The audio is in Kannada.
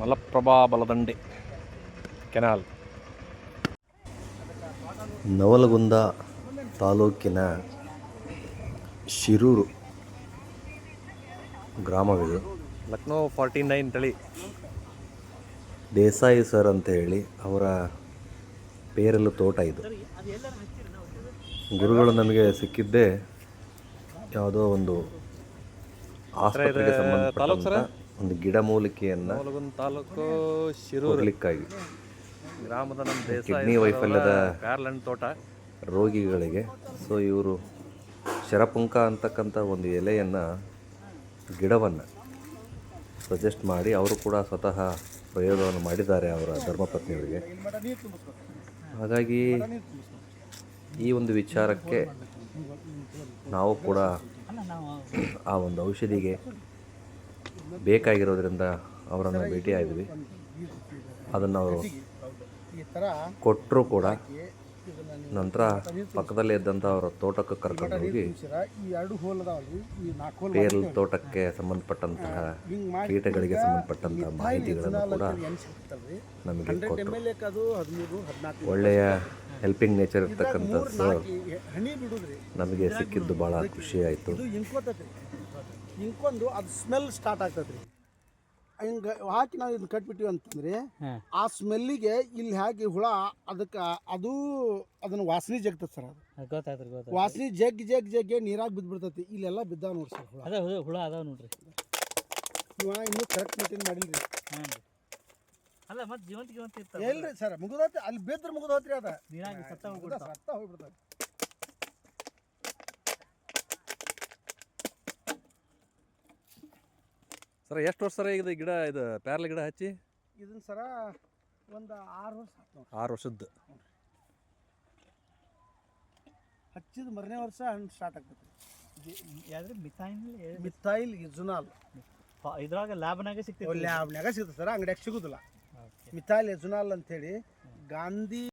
ಮಲಪ್ರಭಾ ಬಲದಂಡೆ ಕೆನಾಲ್. ನವಲಗುಂದ ತಾಲೂಕಿನ ಶಿರೂರು ಗ್ರಾಮವಿದು. ಲಕ್ನೋ ಫಾರ್ಟಿ ನೈನ್ ತಳಿ. ದೇಸಾಯಿ ಸರ್ ಅಂತ ಹೇಳಿ ಅವರ ಪೇರಲು ತೋಟ ಇದು. ಗುರುಗಳು ನಮಗೆ ಸಿಕ್ಕಿದ್ದೇ ಯಾವುದೋ ಒಂದು ಆಸ್ಪತ್ರೆಗೆ ಸಂಬಂಧಪಟ್ಟಂತ ಒಂದು ಗಿಡಮೂಲಿಕೆಯನ್ನು ತಾಲೂಕು ಶಿರೂರು. ಕೊಡ್ಲಿಕ್ಕಾಗಿ ಗ್ರಾಮದ ನಮ್ಮ ಕಿಡ್ನಿ ವೈಫಲ್ಯದ ಪ್ಯಾರ್ಲೆಂಡ್ ತೋಟ. ರೋಗಿಗಳಿಗೆ. ಸೊ ಇವರು ಶರಪುಂಕ ಅಂತಕ್ಕಂಥ ಒಂದು ಎಲೆಯನ್ನು ಗಿಡವನ್ನು ಸಜೆಸ್ಟ್ ಮಾಡಿ ಅವರು ಕೂಡ ಸ್ವತಃ ಪ್ರಯೋಗವನ್ನು ಮಾಡಿದ್ದಾರೆ ಅವರ ಧರ್ಮಪತ್ನಿಯವರಿಗೆ ಹಾಗಾಗಿ ಈ ಒಂದು ವಿಚಾರಕ್ಕೆ ನಾವು ಕೂಡ ಆ ಒಂದು ಔಷಧಿಗೆ ಬೇಕಾಗಿರೋದ್ರಿಂದ ಅವರನ್ನು ಭೇಟಿಯಾಗಿದ್ವಿ ಅದನ್ನು ಅವರು ಕೊಟ್ಟರು ಕೂಡ ನಂತರ ಪಕ್ಕದಲ್ಲೇ ಇದ್ದಂಥ ಅವರ ತೋಟಕ್ಕೆ ಕರ್ಕೊಂಡು ಹೋಗಿ ಪೇರಲ್ ತೋಟಕ್ಕೆ ಸಂಬಂಧಪಟ್ಟಂತಹ ಕೀಟಗಳಿಗೆ ಸಂಬಂಧಪಟ್ಟಂತಹ ಮಾಹಿತಿಗಳನ್ನು ಕೂಡ ನಮಗೆ ಕೊಟ್ಟರು. ಒಳ್ಳೆಯ ಹೆಲ್ಪಿಂಗ್ ನೇಚರ್ ಇರ್ತಕ್ಕಂಥ ಸರ್ ನಮಗೆ ಸಿಕ್ಕಿದ್ದು ಭಾಳ ಖುಷಿಯಾಯಿತು. ಇಂಕೊಂದು ಅದು ಸ್ಮೆಲ್ ಸ್ಟಾರ್ಟ್ ಆಗ್ತೈತ್ರಿ ಹಿಂಗೆ ಹಾಕಿ ನಾವು ಇದನ್ನ ಕಟ್ಬಿಟ್ಟಿವಿ ಅಂತಂದ್ರೆ ಆ ಸ್ಮೆಲ್ಲಿಗೆ ಇಲ್ಲಿ ಹಾಕಿ ಹುಳ ಅದಕ್ಕೆ ಅದು ಅದನ್ನ ವಾಸನೆ ಜಗ್ತದೆ ಸರ್ ಅದು. ಗೊತ್ತಾಯ್ತು ಗೊತ್ತಾಯ್ತು ವಾಸನೆ ಜಗ್ ಜಗ್ ಜಗ್ಗೆ ನೀರಾಗಿ ಬಿದ್ದ್ಬಿಡ್ತೈತಿ ಇಲ್ಲೆಲ್ಲ ಬಿದ್ದಾವ ನೋಡಿ ಸರ್ ಹುಳ. ಅದ ಹುಳ ಅದಾವ ನೋಡ್ರಿ. ಇವ ಇನ್ನೂ ಕರೆಕ್ಟ್ ಮೇಂಟೈನ್ ಮಾಡಿಲ್ರಿ. ಹಾಂ ರೀ. ಅಲ್ಲ ಮತ್ತೆ ಜೀವಂತ ಜೀವಂತ ಇರ್ತಾವ ಎಲ್ರಿ ಸರ್ ಮುಗಿದೋತಿ ಅಲ್ಲಿ ಬಿದ್ರೆ ಮುಗಿದೋತ್ರಿ ಅದ. ನೀರಾಗಿ ಸತ್ತ ಹೋಗ್ಬಿಡ್ತಾರೆ ಸತ್ತ ಹೋಗ್ಬಿಡ್ತಾವ. ಸರ್ ಎಷ್ಟು ವರ್ಷ ಸರ ಇದು ಗಿಡ ಇದು ಪ್ಯಾರ್ಲ ಗಿಡ ಹಚ್ಚಿ? ಇದನ್ನ ಸರ ಒಂದು ಆರು ವರ್ಷ ನೋಡ್ರಿ. ಆರು ವರ್ಷದ್ದು. ಹಚ್ಚಿದ ಮರನೇ ವರ್ಷ ಹಣ್ಣು ಸ್ಟಾರ್ಟ್ ಆಗ್ತೈತಿ. ಯಾವ್ದ್ರೆ? ಮಿಥೈನ್ ಮಿಥೈಲ್ ಇಜುನಾಲ್ ಇದ್ರಾಗ ಲ್ಯಾಬ್ನಾಗೆ ಸಿಗ್ತೈತಿ ಲ್ಯಾಬ್ನ್ಯಾಗ ಸಿಗ್ತದೆ ಸರ್ ಅಂಗಡಿಯಾಗ ಸಿಗುದಿಲ್ಲ. ಮಿಥಾಯಿಲ್ ಎಜುನಾಲ್ ಅಂತೇಳಿ ಗಾಂಧಿ